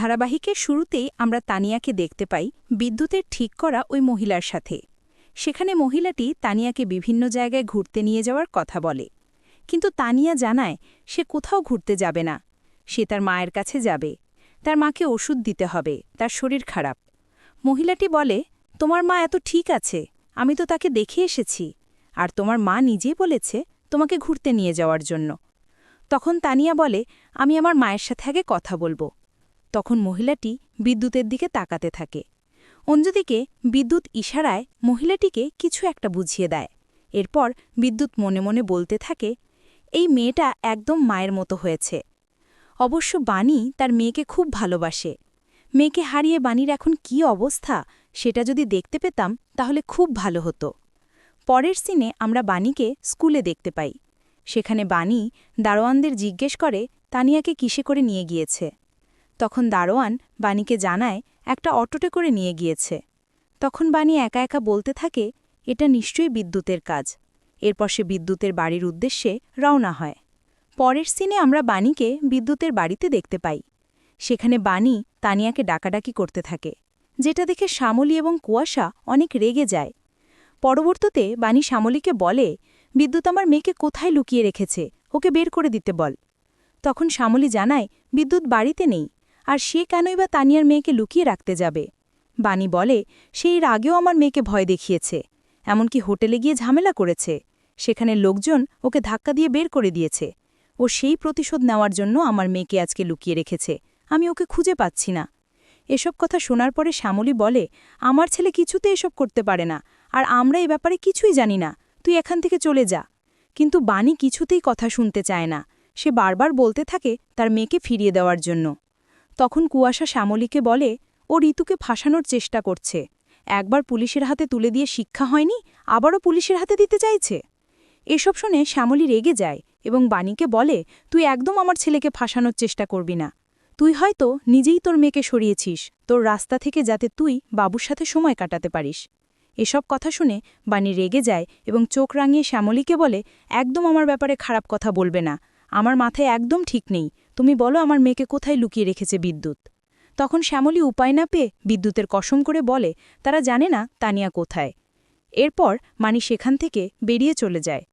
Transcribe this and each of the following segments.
ধারাবাহিকের শুরুতেই আমরা তানিয়াকে দেখতে পাই বিদ্যুতের ঠিক করা ওই মহিলার সাথে। সেখানে মহিলাটি তানিয়াকে বিভিন্ন জায়গায় ঘুরতে নিয়ে যাওয়ার কথা বলে। কিন্তু তানিয়া জানায় সে কোথাও ঘুরতে যাবে না। সে তার মায়ের কাছে যাবে। তার মাকে ওষুধ দিতে হবে। তার শরীর খারাপ। মহিলাটি বলে, তোমার মা এত ঠিক আছে। আমি তো তাকে দেখে এসেছি। আর তোমার মা নিজে বলেছে তোমাকে ঘুরতে নিয়ে যাওয়ার জন্য। তখন তানিয়া বলে, আমি আমার মায়ের সাথে আগে কথা বলব। তখন মহিলাটি বিদ্যুতের দিকে তাকাতে থাকে। অন্যদিকে বিদ্যুৎ ইশারায় মহিলাটিকে কিছু একটা বুঝিয়ে দেয়। এরপর বিদ্যুৎ মনে মনে বলতে থাকে, এই মেয়েটা একদম মায়ের মতো হয়েছে। অবশ্য বাণী তার মেয়েকে খুব ভালোবাসে। মেয়েকে হারিয়ে বাণীর এখন কি অবস্থা? সেটা যদি দেখতে পেতাম, তাহলে খুব ভালো হতো। পরের সিনে আমরা বাণীকে স্কুলে দেখতে পাই। সেখানে বাণী দারোয়ানদের জিজ্ঞেস করে, তানিয়াকে কিসে করে নিয়ে গিয়েছে? তখন দারোয়ান বাণীকে জানায়, একটা অটোটে করে নিয়ে গিয়েছে। তখন বাণী একা একা বলতে থাকে, এটা নিশ্চয়ই বিদ্যুতের কাজ। এরপর সে বিদ্যুতের বাড়ির উদ্দেশ্যে রওনা হয়। পরের সিনে আমরা বাণীকে বিদ্যুতের বাড়িতে দেখতে পাই। সেখানে বাণী তানিয়াকে ডাকাডাকি করতে থাকে, যেটা দেখে শ্যামলী এবং কুয়াশা অনেক রেগে যায়। পরবর্তীতে বাণী শ্যামলীকে বলে, বিদ্যুৎ আমার মেয়েকে কোথায় লুকিয়ে রেখেছে? ওকে বের করে দিতে বল। তখন শ্যামলী জানায়, বিদ্যুৎ বাড়িতে নেই। আর সে কেনই বা তানিয়ার মেয়েকে লুকিয়ে রাখতে যাবে? বাণী বলে, সে এর আগেও আমার মেয়েকে ভয় দেখিয়েছে। এমনকি হোটেলে গিয়ে ঝামেলা করেছে। সেখানে লোকজন ওকে ধাক্কা দিয়ে বের করে দিয়েছে। ও সেই প্রতিশোধ নেওয়ার জন্য আমার মেয়েকে আজকে লুকিয়ে রেখেছে। আমি ওকে খুঁজে পাচ্ছি না। এসব কথা শোনার পরে শ্যামলী বলে, আমার ছেলে কিছুতে এসব করতে পারে না। আর আমরা এ ব্যাপারে কিছুই জানি না। তুই এখান থেকে চলে যা। কিন্তু বাণী কিছুতেই কথা শুনতে চায় না। সে বারবার বলতে থাকে তার মেয়েকে ফিরিয়ে দেওয়ার জন্য। তখন কুয়াশা শ্যামলীকে বলে, ও ঋতুকে ফাঁসানোর চেষ্টা করছে। একবার পুলিশের হাতে তুলে দিয়ে শিক্ষা হয়নি, আবারও পুলিশের হাতে দিতে চাইছে? এসব শুনে শ্যামলী রেগে যায় এবং বাণীকে বলে, তুই একদম আমার ছেলেকে ফাঁসানোর চেষ্টা করবি না। তুই হয়তো নিজেই তোর মেয়েকে সরিয়েছিস। তোর রাস্তা থেকে যাতে তুই বাবুর সাথে সময় কাটাতে পারিস। এসব কথা শুনে বাণী রেগে যায় এবং চোখ রাঙিয়ে শ্যামলীকে বলে, একদম আমার ব্যাপারে খারাপ কথা বলবে না। আমার মাথায় একদম ঠিক নেই। তুমি বলো আমার মেয়েকে কোথায় লুকিয়ে রেখেছে বিদ্যুৎ? তখন শ্যামলী উপায় না পেয়ে বিদ্যুতের কসম করে বলে, তারা জানে না তানিয়া কোথায়। এরপর মানি সেখান থেকে বেরিয়ে চলে যায়।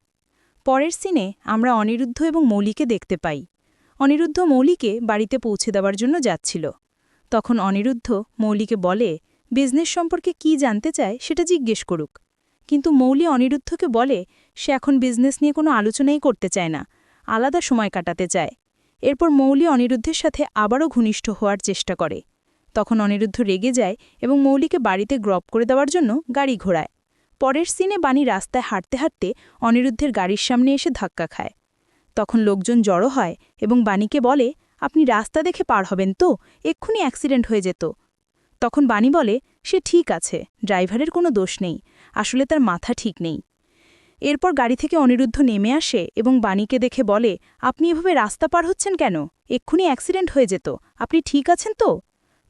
পরের সিনে আমরা অনিরুদ্ধ এবং মৌলিকে দেখতে পাই। অনিরুদ্ধ মৌলিকে বাড়িতে পৌঁছে দেওয়ার জন্য যাচ্ছিল। তখন অনিরুদ্ধ মৌলিকে বলে, বিজনেস সম্পর্কে কি জানতে চায় সেটা জিজ্ঞেস করুক। কিন্তু মৌলি অনিরুদ্ধকে বলে, সে এখন বিজনেস নিয়ে কোনো আলোচনাই করতে চায় না। আলাদা সময় কাটাতে চায়। এরপর মৌলি অনিরুদ্ধের সাথে আবারও ঘনিষ্ঠ হওয়ার চেষ্টা করে। তখন অনিরুদ্ধ রেগে যায় এবং মৌলিকে বাড়িতে গ্রপ করে দেওয়ার জন্য গাড়ি ঘোরায়। পরের সিনে বাণী রাস্তায় হাঁটতে হাঁটতে অনিরুদ্ধের গাড়ির সামনে এসে ধাক্কা খায়। তখন লোকজন জড়ো হয় এবং বাণীকে বলে, আপনি রাস্তা দেখে পার হবেন তো, এক্ষুনি অ্যাক্সিডেন্ট হয়ে যেত। তখন বাণী বলে, সে ঠিক আছে, ড্রাইভারের কোনো দোষ নেই, আসলে তার মাথা ঠিক নেই। এরপর গাড়ি থেকে অনিরুদ্ধ নেমে আসে এবং বাণীকে দেখে বলে, আপনি এভাবে রাস্তা পার হচ্ছেন কেন? এক্ষুনি অ্যাক্সিডেন্ট হয়ে যেত। আপনি ঠিক আছেন তো?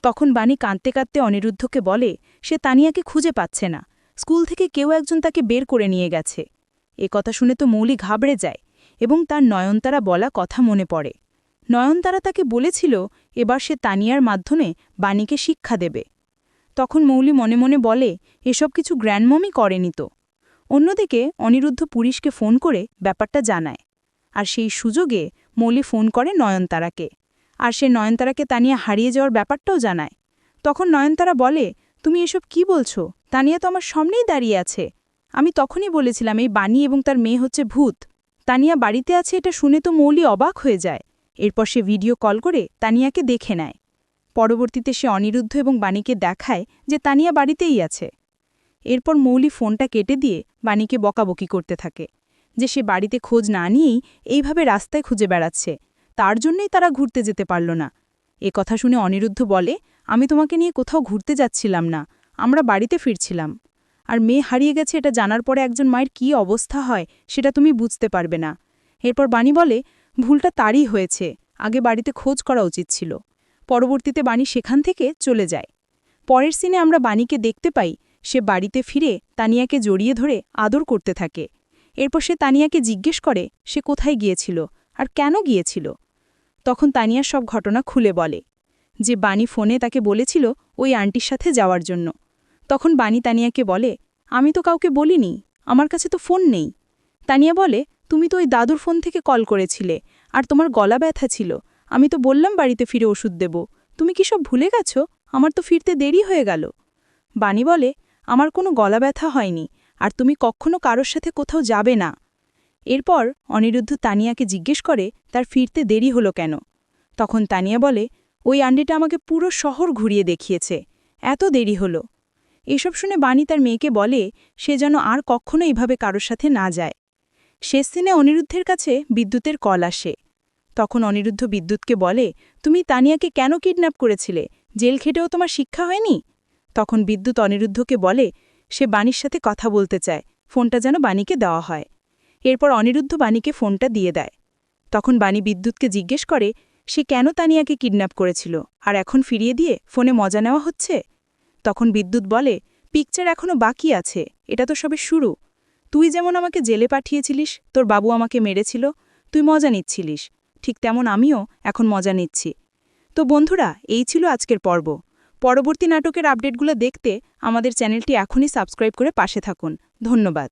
তখন বাণী কাঁদতে কাঁদতে অনিরুদ্ধকে বলে, সে তানিয়াকে খুঁজে পাচ্ছে না। স্কুল থেকে কেউ একজন তাকে বের করে নিয়ে গেছে। এ কথা শুনে তো মৌলি ঘাবড়ে যায় এবং তার নয়নতারা বলা কথা মনে পড়ে। নয়নতারা তাকে বলেছিল, এবার সে তানিয়ার মাধ্যমে বাণীকে শিক্ষা দেবে। তখন মৌলি মনে মনে বলে, এসব কিছু গ্র্যান্ডমমি করেনি তো। অন্যদিকে অনিরুদ্ধ পুলিশকে ফোন করে ব্যাপারটা জানায়। আর সেই সুযোগে মৌলি ফোন করে নয়নতারাকে। আর সে নয়নতারাকে তানিয়া হারিয়ে যাওয়ার ব্যাপারটাও জানায়। তখন নয়নতারা বলে, তুমি এসব কি বলছো? তানিয়া তো আমার সামনেই দাঁড়িয়ে আছে। আমি তখনই বলেছিলাম, এই বাণী এবং তার মেয়ে হচ্ছে ভূত। তানিয়া বাড়িতে আছে এটা শুনে তো মৌলি অবাক হয়ে যায়। এরপর সে ভিডিও কল করে তানিয়াকে দেখে নেয়। পরবর্তীতে সে অনিরুদ্ধ এবং বাণীকে দেখায় যে তানিয়া বাড়িতেই আছে। এরপর মৌলি ফোনটা কেটে দিয়ে বাণীকে বকাবকি করতে থাকে। যে সে বাড়িতে খোঁজ না নিয়েই এইভাবে রাস্তায় খুঁজে বেড়াচ্ছে, তার জন্যই তারা ঘুরতে যেতে পারল না। এ কথা শুনে অনিরুদ্ধ বলে, আমি তোমাকে নিয়ে কোথাও ঘুরতে যাচ্ছিলাম না, আমরা বাড়িতে ফিরছিলাম। আর মেয়ে হারিয়ে গেছে এটা জানার পরে একজন মায়ের কি অবস্থা হয় সেটা তুমি বুঝতে পারবে না। এরপর বাণী বলে, ভুলটা তারই হয়েছে, আগে বাড়িতে খোঁজ করা উচিত ছিল। পরবর্তীতে বাণী সেখান থেকে চলে যায়। পরের সিনে আমরা বাণীকে দেখতে পাই সে বাড়িতে ফিরে তানিয়াকে জড়িয়ে ধরে আদর করতে থাকে। এরপর সে তানিয়াকে জিজ্ঞেস করে, সে কোথায় গিয়েছিল আর কেন গিয়েছিল? তখন তানিয়া সব ঘটনা খুলে বলে, যে বাণী ফোনে তাকে বলেছিল ওই আন্টির সাথে যাওয়ার জন্য। তখন বাণী তানিয়াকে বলে, আমি তো কাউকে বলিনি, আমার কাছে তো ফোন নেই। তানিয়া বলে, তুমি তো ওই দাদুর ফোন থেকে কল করেছিলে আর তোমার গলা ব্যথা ছিল, আমি তো বললাম বাড়িতে ফিরে ওষুধ দেব। তুমি কি সব ভুলে গেছো? আমার তো ফিরতে দেরি হয়ে গেল। বাণী বলে আমার কোনো গলা ব্যথা হয়নি, আর তুমি কখনো কারোর সাথে কোথাও যাবে না। এরপর অনিরুদ্ধ তানিয়াকে জিজ্ঞেস করে, তার ফিরতে দেরি হলো কেন? তখন তানিয়া বলে, ওই আন্ডিটা আমাকে পুরো শহর ঘুরিয়ে দেখিয়েছে, এত দেরি হলো। এসব শুনে বাণী তার মেয়েকে বলে, সে যেন আর কখনো এইভাবে কারোর সাথে না যায়। শেষ দিনে অনিরুদ্ধের কাছে বিদ্যুতের কল আসে। তখন অনিরুদ্ধ বিদ্যুৎকে বলে, তুমি তানিয়াকে কেন কিডন্যাপ করেছিলে? জেল খেটেও তোমার শিক্ষা হয়নি? তখন বিদ্যুৎ অনিরুদ্ধকে বলে, সে বাণীর সাথে কথা বলতে চায়। ফোনটা যেন বাণীকে দেওয়া হয়। এরপর অনিরুদ্ধ বাণীকে ফোনটা দিয়ে দেয়। তখন বাণী বিদ্যুৎকে জিজ্ঞেস করে, সে কেন তানিয়াকে কিডন্যাপ করেছিল? আর এখন ফিরিয়ে দিয়ে ফোনে মজা নেওয়া হচ্ছে? তখন বিদ্যুৎ বলে, পিকচার এখনও বাকি আছে। এটা তো সবে শুরু। তুই যেমন আমাকে জেলে পাঠিয়েছিলিস, তোর বাবু আমাকে মেরেছিল, তুই মজা নিচ্ছিলিস। ঠিক তেমন আমিও এখন মজা নিচ্ছি। তো বন্ধুরা, এই ছিল আজকের পর্ব। পরবর্তী নাটকের আপডেটগুলো দেখতে আমাদের চ্যানেলটি এখনই সাবস্ক্রাইব করে পাশে থাকুন। ধন্যবাদ।